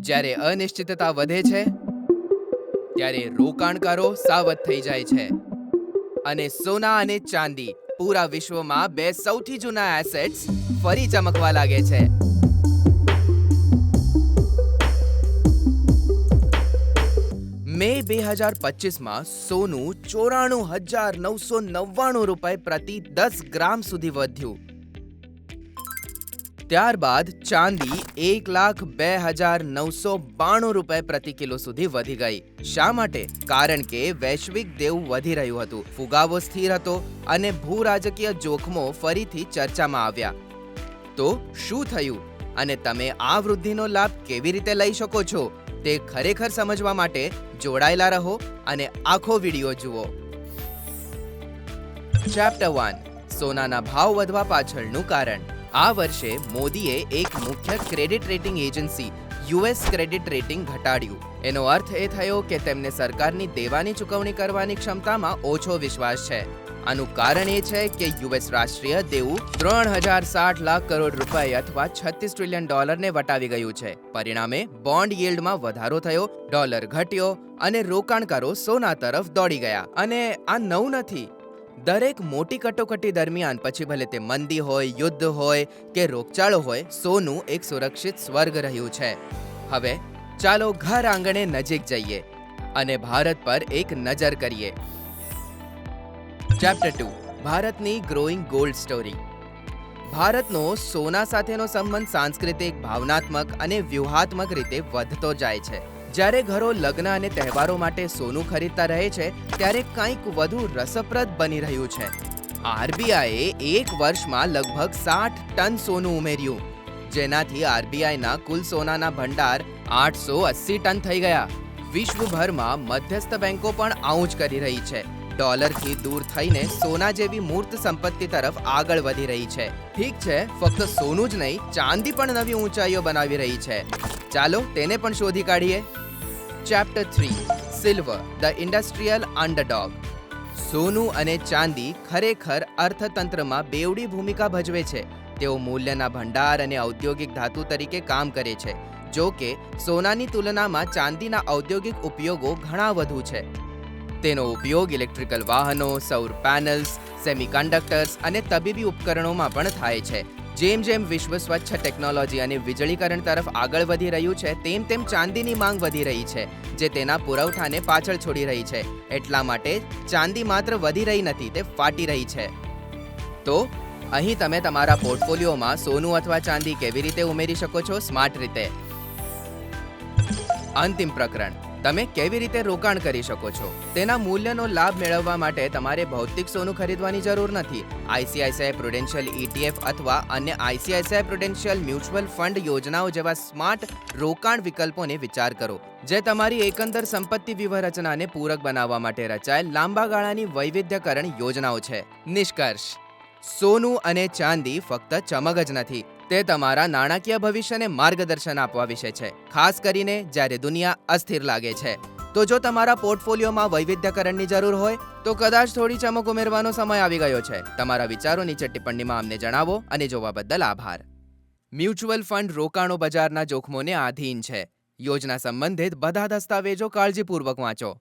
જ્યારે અનિશ્ચિતતા વધે છે, ત્યારે રોકાણકારો સાવધ થઈ જાય છે. અને સોના અને ચાંદી પૂરા વિશ્વમાં બે સૌથી જૂના એસેટ્સ ફરી ચમકવા લાગે છે. મે બે હજાર પચીસમાં સોનું ચોરાણું હજાર નવસો નવ્વાણું રૂપિયા પ્રતિ દસ ગ્રામ સુધી વધ્યું. ત્યારબાદ ચાંદી એક લાખ બે હજાર નવસો બાણું રૂપિયા પ્રતિ કિલો સુધી વધી ગઈ. શા માટે? કારણ કે વૈશ્વિક દેવું વધી રહ્યું હતું. ફુગાવો સ્થિર હતો અને ભૂ રાજકીય જોખમો ફરીથી ચર્ચામાં આવ્યા. તો શું થયું? અને તમે આ વૃદ્ધિનો લાભ કેવી રીતે લઈ શકો છો? તે ખરેખર સમજવા માટે જોડાયેલા રહો અને આખો વિડિયો જુઓ. ચેપ્ટર વન સોનાના ભાવ વધવા પાછળનું કારણ. આ વર્ષે મોદીએ એક મુખ્ય credit rating agency US credit rating ઘટાડ્યું. એનો અર્થ એ થયો કે તેમને સરકારની દેવાની ચૂકવણી કરવાની ક્ષમતામાં ઓછો વિશ્વાસ છે. આનું કારણ એ છે કે યુએસ રાષ્ટ્રીય દેવું ત્રણ હજાર સાઠ લાખ કરોડ રૂપિયા અથવા છત્રીસ ટ્રિલિયન ડોલરને વટાવી ગયું છે. પરિણામે બોન્ડ યીલ્ડમાં વધારો થયો ડોલર ઘટ્યો અને રોકાણકારો સોના તરફ દોડી ગયા. અને આ નવું નથી દરેક મોટી કટોકટી દરમિયાન, પછી ભલે તે મંદી હોય, યુદ્ધ હોય કે રોગચાળો હોય, સોનું એક સુરક્ષિત સ્વર્ગ રહ્યું છે. હવે ચાલો ઘર આંગણે નજીક જઈએ અને ભારત પર એક નજર કરીએ. ચેપ્ટર ટુ ભારતની ગ્રોઈંગ ગોલ્ડ સ્ટોરી ભારતનો સોના સાથેનો સંબંધ સાંસ્કૃતિક, ભાવનાત્મક અને વ્યૂહાત્મક રીતે વધતો જાય છે. જ્યારે ઘરો લગ્ન અને તહેવારો માટે સોનું ખરીદતા રહે છે, ત્યારે કંઈક વધુ રસપ્રદ બની રહ્યું છે. આરબીઆઈએ એક વર્ષમાં લગભગ સાઠ ટન સોનું ઉમેર્યું. જેનાથી આરબીઆઈના કુલ સોનાના ભંડાર આઠસો અસી ટન થઈ ગયા. વિશ્વભરમાં મધ્યસ્થ બેંકો પણ આવું જ કરી રહી છે. ડોલરથી દૂર થઈને સોના જેવી મૂર્ત સંપત્તિ તરફ આગળ વધી રહી છે. ઠીક છે, ફક્ત સોનું જ નહીં, ચાંદી પણ નવી ઊંચાઈઓ બનાવી રહી છે. ચાલો તેને પણ શોધી કાઢીએ. Chapter three silver the industrial underdog સોનું અને ચાંદી ખરેખર અર્થતંત્રમાં બેવડી ભૂમિકા ભજવે છે. તેઓ મૂલ્યના ભંડાર અને ઔદ્યોગિક ધાતુ તરીકે કામ કરે છે, જો કે સોનાની તુલનામાં ચાંદીના ઔદ્યોગિક ઉપયોગો ઘણા વધુ છે. તેનો ઉપયોગ ઇલેક્ટ્રિકલ વાહનો, સૌર પેનલ્સ, સેમિકન્ડક્ટર્સ અને તબીબી ઉપકરણોમાં પણ થાય છે. જેમ જેમ વિશ્વ સ્વચ્છ ટેકનોલોજી અને વીજળીકરણ તરફ આગળ વધી રહ્યું છે, તેમ તેમ ચાંદીની માંગ વધી રહી છે, જે તેના પુરવઠાને પાછળ છોડી રહી છે. એટલા માટે ચાંદી માત્ર વધી રહી નથી, તે ફાટી રહી છે. તો અહીં તમે તમારા પોર્ટફોલિયોમાં સોનું અથવા ચાંદી કેવી રીતે ઉમેરી શકો છો? સ્માર્ટ રીતે. અંતિમ પ્રકરણ. તમે કેવી રીતે રોકાણ કરી શકો છો? તેના મૂલ્યનો લાભ મેળવવા માટે તમારે ભૌતિક સોનું ખરીદવાની જરૂર નથી. આઈસીઆઈસીઆઈ પ્રુડેન્શિયલ ETF અથવા અન્ય આઈસીઆઈસીઆઈ પ્રુડેન્શિયલ મ્યુચ્યુઅલ ફંડ યોજનાઓ જેવા સ્માર્ટ રોકાણ વિકલ્પોને વિચાર કરો, જે તમારી એકંદર સંપત્તિ વ્યૂહરચનાને પૂરક બનાવવા માટે રચાયેલ લાંબા ગાળાની વૈવિધ્યકરણ યોજનાઓ છે. નિષ્કર્ષ, સોનું અને ચાંદી ફક્ત ચમક જ નથી. તે તમારા નાણાકીય ભવિષ્યને માર્ગદર્શન આપવા વિશે છે. ખાસ કરીને જ્યારે દુનિયા અસ્થિર લાગે છે. તો જો તમારા પોર્ટફોલિયોમાં વૈવિધ્યકરણની જરૂર હોય, તો કદાચ થોડી ચમક ઉમેરવાનો સમય આવી ગયો છે. તમારા વિચારો નીચે ટિપ્પણીમાં અમને જણાવો અને જોવા બદલ આભાર. મ્યુચ્યુઅલ ફંડ રોકાણો બજારના જોખમોને આધીન છે. યોજના સંબંધિત બધા દસ્તાવેજો કાળજીપૂર્વક વાંચો.